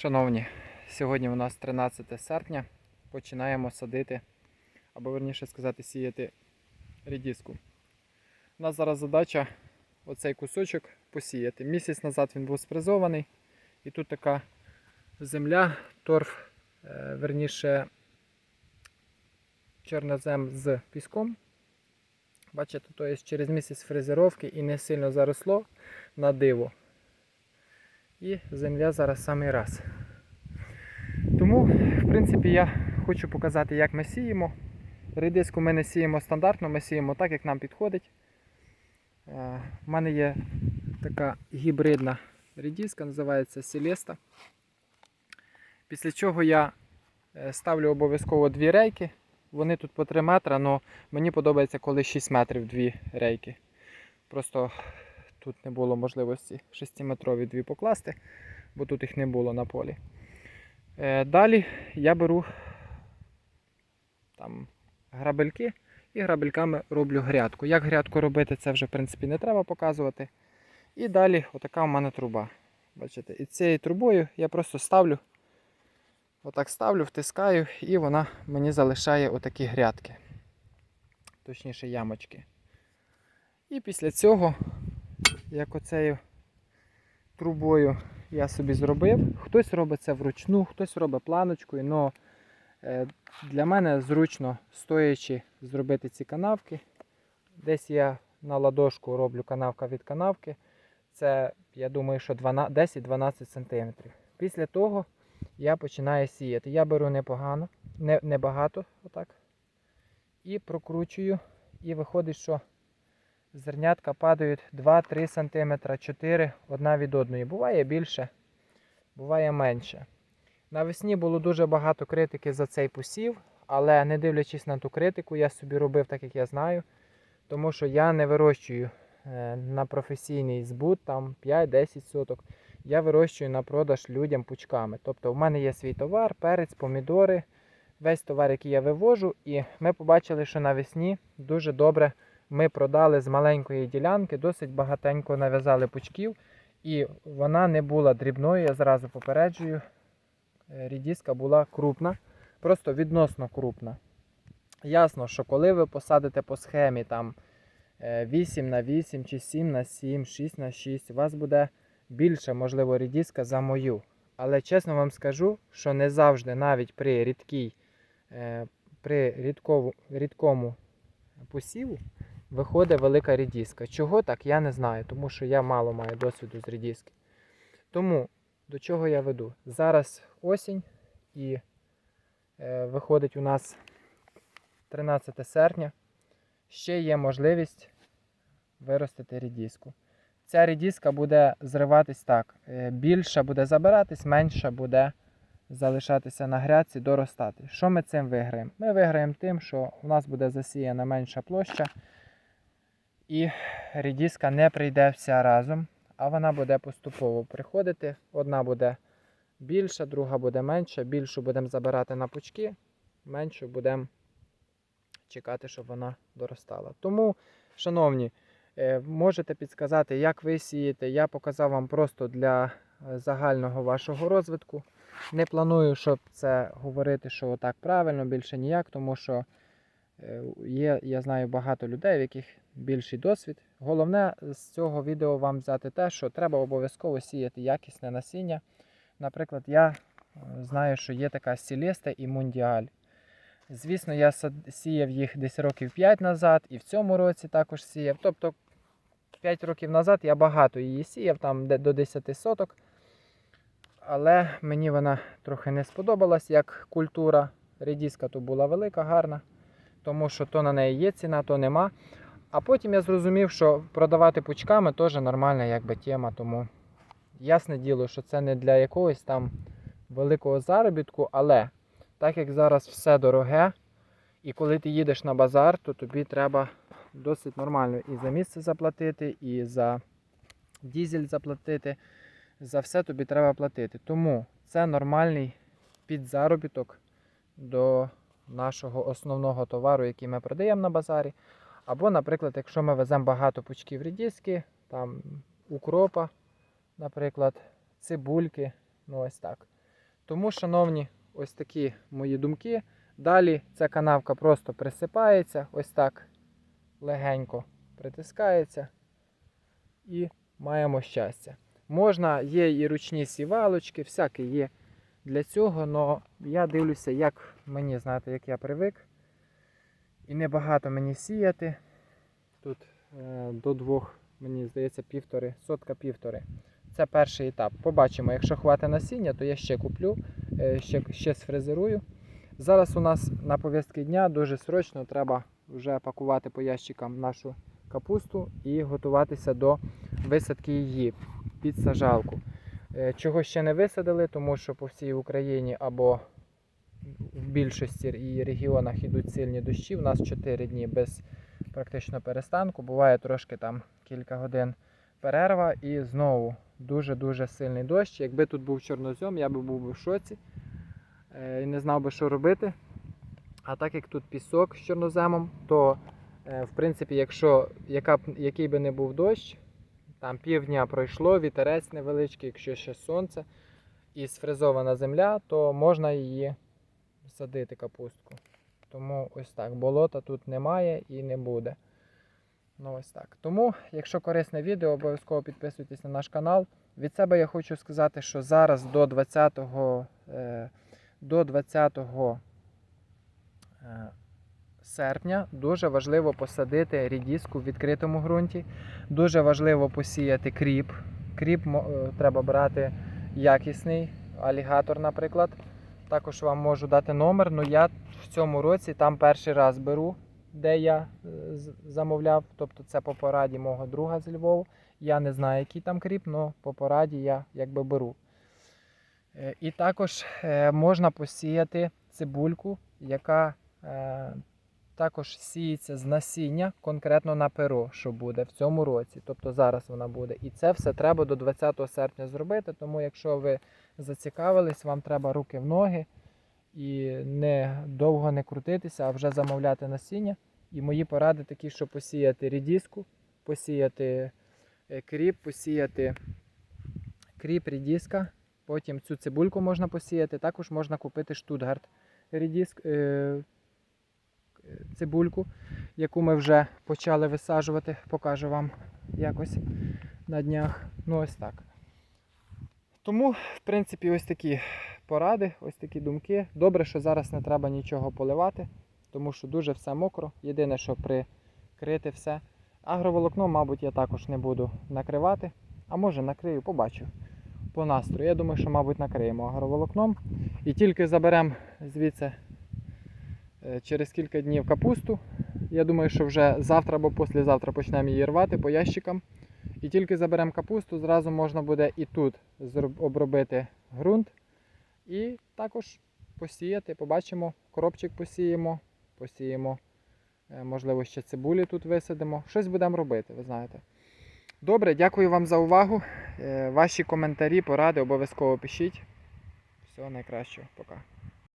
Шановні, сьогодні у нас 13 серпня. Починаємо садити, або верніше сказати, сіяти рідіску. У нас зараз задача оцей кусочок посіяти. Місяць назад він був спризований. І тут така земля, торф, е, верніше чорнозем з піском. Бачите, то є через місяць фрезеровки і не сильно заросло на диво. І земля зараз самий раз. Тому, в принципі, я хочу показати, як ми сіємо. Редиску ми не сіємо стандартно, ми сіємо так, як нам підходить. У мене є така гібридна редиска, називається Селеста. Після чого я е, ставлю обов'язково дві рейки. Вони тут по 3 метри, але мені подобається, коли 6 метрів дві рейки. Просто тут не було можливості 6-метрові дві покласти, бо тут їх не було на полі. Е, Далі я беру там грабельки і грабельками роблю грядку. Як грядку робити, це вже в принципі не треба показувати. І далі отака у мене труба. Бачите, і цією трубою я просто ставлю, отак ставлю, втискаю, і вона мені залишає отакі грядки. Точніше ямочки. І після цього, як оцею трубою я собі зробив, хтось робить це вручну, хтось робить планочкою, але для мене зручно стоячи зробити ці канавки. Десь я на ладошку роблю канавка від канавки. Це, я думаю, що 10-12 см. Після того я починаю сіяти. Я беру непогано, не, небагато, отак. І прокручую. І виходить, що зернятка падають 2-3 см, 4 одна від одної. Буває більше, буває менше. Навесні було дуже багато критики за цей посів, але не дивлячись на ту критику, я собі робив так, як я знаю. Тому що я не вирощую е, на професійний збут, там 5-10 соток. Я вирощую на продаж людям пучками. Тобто в мене є свій товар, перець, помідори, весь товар, який я вивожу. І ми побачили, що навесні дуже добре ми продали з маленької ділянки, досить багатенько нав'язали пучків. І вона не була дрібною, я зразу попереджую. Е, Рідіска була крупна, просто відносно крупна. Ясно, що коли ви посадите по схемі там 8 на 8 чи 7 на 7, 6 на 6, у вас буде більше, можливо, рідіска за мою. Але чесно вам скажу, що не завжди навіть при рідкій, е, при рідкову, рідкому посіву виходить велика рідіска. Чого так, я не знаю, тому що я мало маю досвіду з рідіски. Тому до чого я веду? Зараз осінь і е, виходить у нас 13 серпня. Ще є можливість виростити рідіску. Ця рідіска буде зриватись так. е, Більша буде забиратись, менша буде залишатися на грядці, доростати. Що ми цим виграємо? Ми виграємо тим, що у нас буде засіяна менша площа, і рідіска не прийде вся разом, а вона буде поступово приходити. Одна буде більша, друга буде менша. Більшу будемо забирати на пучки, меншу будемо чекати, щоб вона доростала. Тому, шановні, е, можете підсказати, як ви сієте. Я показав вам просто для загального вашого розвитку. Не планую, щоб це говорити, що так правильно, більше ніяк, тому що є, я знаю багато людей, в яких більший досвід. Головне з цього відео вам взяти те, що треба обов'язково сіяти якісне насіння. Наприклад, я е, знаю, що є така Сілеста і Мундіаль. Звісно, я сіяв їх десь років 5 назад і в цьому році також сіяв. Тобто 5 років назад я багато її сіяв, там до 10 соток. Але мені вона трохи не сподобалась як культура. Редіска то була велика, гарна, тому що то на неї є ціна, то нема. А потім я зрозумів, що продавати пучками теж нормальна якби, тема. Тому ясне діло, що це не для якогось там великого заробітку, але так як зараз все дороге, і коли ти їдеш на базар, то тобі треба досить нормально і за місце заплатити, і за дізель заплатити. За все тобі треба платити. Тому це нормальний підзаробіток до нашого основного товару, який ми продаємо на базарі. Або, наприклад, якщо ми веземо багато пучків рідіски, там укропа, наприклад, цибульки, ну ось так. Тому, шановні, ось такі мої думки. Далі ця канавка просто присипається, ось так легенько притискається і маємо щастя. Можна, є і ручні сівалочки, всяке є для цього, але я дивлюся, як мені, знаєте, як я привик. І небагато мені сіяти. Тут е, до двох, мені здається, півтори, сотка півтори. Це перший етап. Побачимо, якщо хватить насіння, то я ще куплю, е, ще, ще сфрезерую. Зараз у нас на повістки дня дуже срочно треба вже пакувати по ящикам нашу капусту і готуватися до висадки її під сажалку. Е, Чого ще не висадили, тому що по всій Україні або в більшості регіонах йдуть сильні дощі. У нас 4 дні без практично перестанку. Буває трошки там кілька годин перерва і знову дуже-дуже сильний дощ. Якби тут був чорнозьом, я би був в шоці е, і не знав би, що робити. А так як тут пісок з чорноземом, то е, в принципі, якщо яка, який би не був дощ, там півдня пройшло, вітерець невеличкий, якщо ще сонце і сфрезована земля, то можна її садити капустку. Тому ось так. Болота тут немає і не буде. Ну ось так. Тому, якщо корисне відео, обов'язково підписуйтесь на наш канал. Від себе я хочу сказати, що зараз до 20, е, до 20 е, серпня дуже важливо посадити рідіску в відкритому ґрунті. Дуже важливо посіяти кріп. Кріп е, треба брати якісний, алігатор, наприклад. Також вам можу дати номер, але я в цьому році там перший раз беру, де я е, замовляв. Тобто це по пораді мого друга з Львову. Я не знаю, який там кріп, але по пораді я якби беру. Е, І також е, можна посіяти цибульку, яка також сіється з насіння конкретно на перо, що буде в цьому році. Тобто зараз вона буде. І це все треба до 20 серпня зробити. Тому, якщо ви зацікавились, вам треба руки в ноги і не довго не крутитися, а вже замовляти насіння. І мої поради такі, що посіяти рідіску, посіяти е, кріп, посіяти кріп, рідіска. Потім цю цибульку можна посіяти. Також можна купити штутгарт рідіск, е, цибульку, яку ми вже почали висаджувати. Покажу вам якось на днях. Ну ось так. Тому, в принципі, ось такі поради, ось такі думки. Добре, що зараз не треба нічого поливати, тому що дуже все мокро. Єдине, що прикрити все. Агроволокно, мабуть, я також не буду накривати. А може накрию, побачу по настрою. Я думаю, що, мабуть, накриємо агроволокном. І тільки заберемо звідси е, через кілька днів капусту. Я думаю, що вже завтра або післязавтра почнемо її рвати по ящикам. І тільки заберемо капусту, зразу можна буде і тут обробити ґрунт. І також посіяти. Побачимо, коробчик посіємо, посіємо, е, можливо, ще цибулі тут висадимо. Щось будемо робити, ви знаєте. Добре, дякую вам за увагу. Е, Ваші коментарі, поради обов'язково пишіть. Всього найкращого. Пока.